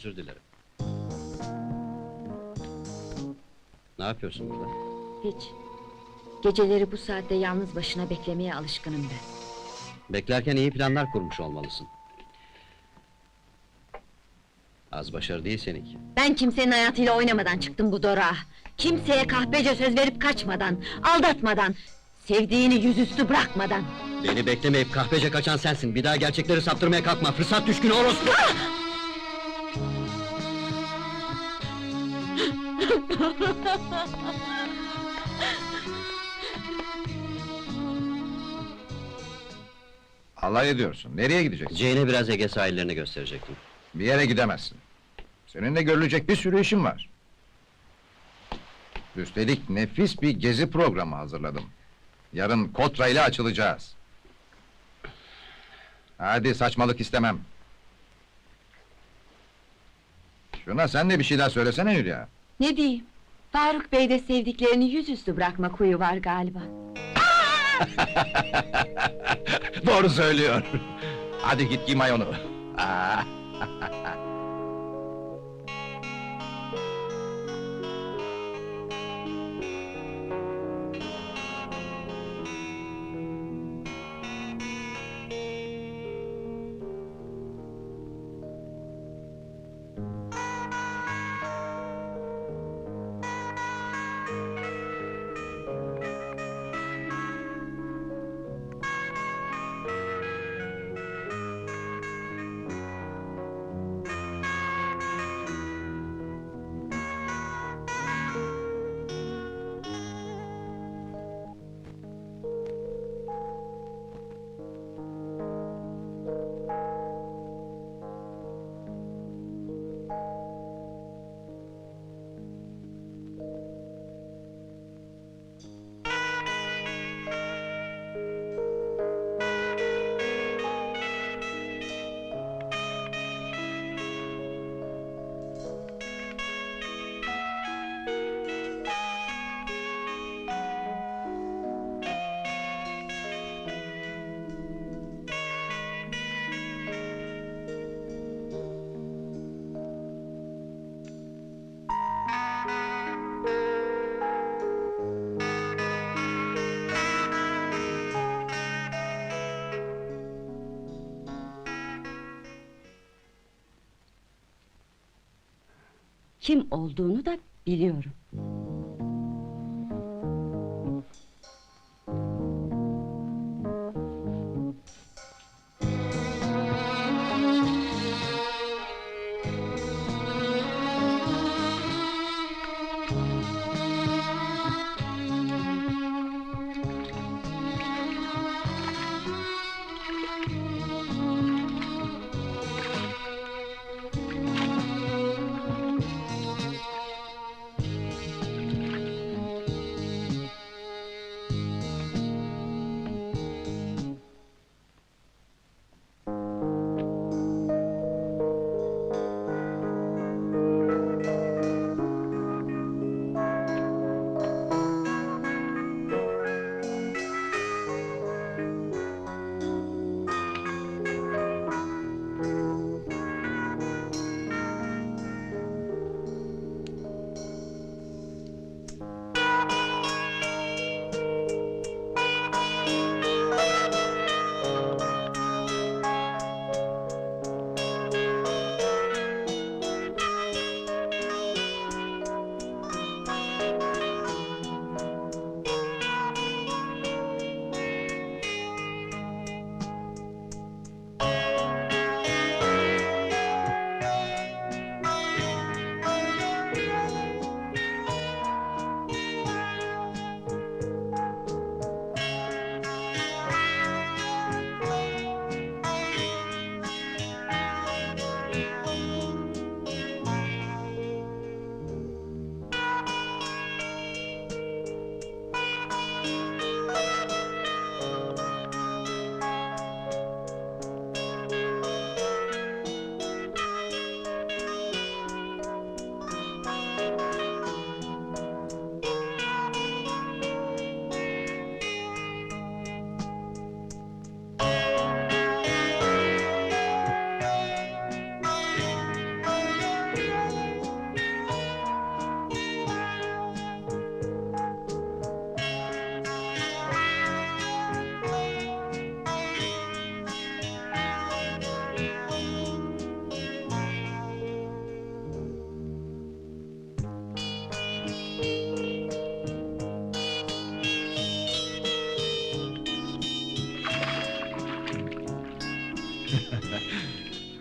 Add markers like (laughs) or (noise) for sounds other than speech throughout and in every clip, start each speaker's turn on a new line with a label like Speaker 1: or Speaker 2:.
Speaker 1: Özür dilerim. Ne yapıyorsun burada?
Speaker 2: Hiç. Geceleri bu saatte yalnız başına beklemeye alışkınım ben.
Speaker 1: Beklerken iyi planlar kurmuş olmalısın. Az başarı değil seninki.
Speaker 2: Ben kimsenin hayatıyla oynamadan çıktım bu dorağa. Kimseye kahpece söz verip kaçmadan, aldatmadan... ...sevdiğini yüzüstü bırakmadan.
Speaker 1: Beni beklemeyip kahpece kaçan sensin. Bir daha gerçekleri saptırmaya kalkma. Fırsat düşkünü orospu! (laughs)
Speaker 3: Alay ediyorsun. Nereye gideceksin?
Speaker 1: Jane'e biraz Ege sahillerini gösterecektim.
Speaker 3: Bir yere gidemezsin. Seninle görülecek bir sürü işim var. Üstelik nefis bir gezi programı hazırladım. Yarın Kotra ile açılacağız. Hadi saçmalık istemem. Şuna sen de bir şeyler söylesene Hülya.
Speaker 2: Ne diyeyim? Faruk Bey'de sevdiklerini yüzüstü bırakma huyu var galiba. (laughs)
Speaker 3: Doğru söylüyor. Hadi git giy mayonu. (laughs) (laughs)
Speaker 2: Kim olduğunu da biliyorum.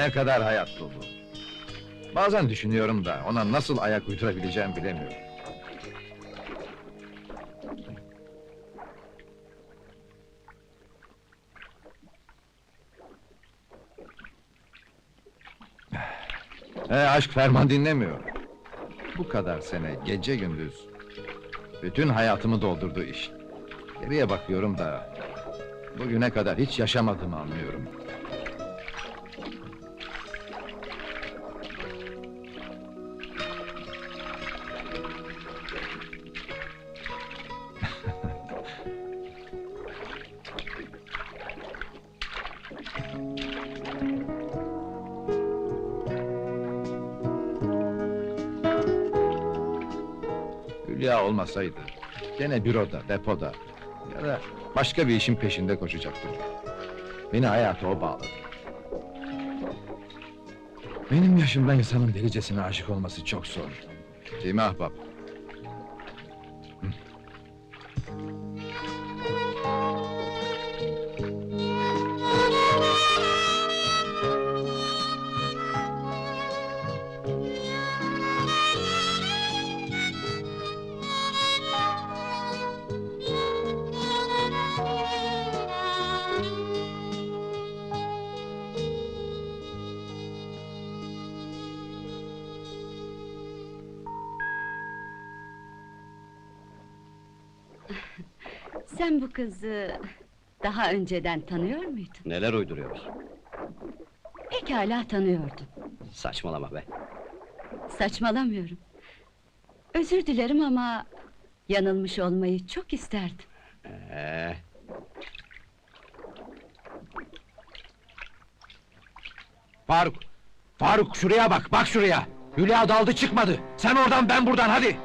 Speaker 3: Ne kadar hayat dolu. Bazen düşünüyorum da ona nasıl ayak uydurabileceğim bilemiyorum. (sighs) E, aşk ferman dinlemiyor. Bu kadar sene gece gündüz bütün hayatımı doldurdu iş. Geriye bakıyorum da bugüne kadar hiç yaşamadığımı anlıyorum. Hülya olmasaydı gene büroda, depoda ya da başka bir işin peşinde koşacaktım. Beni hayata o bağladı. Benim yaşımda insanın delicesine aşık olması çok zor. Değil mi ahbap?
Speaker 4: Sen bu kızı daha önceden tanıyor muydun?
Speaker 1: Neler uyduruyoruz?
Speaker 4: Pekala tanıyordum.
Speaker 1: Saçmalama be.
Speaker 4: Saçmalamıyorum. Özür dilerim ama yanılmış olmayı çok isterdim.
Speaker 1: Ee,
Speaker 5: Faruk! Faruk şuraya bak, bak şuraya! Hülya daldı çıkmadı! Sen oradan ben buradan hadi!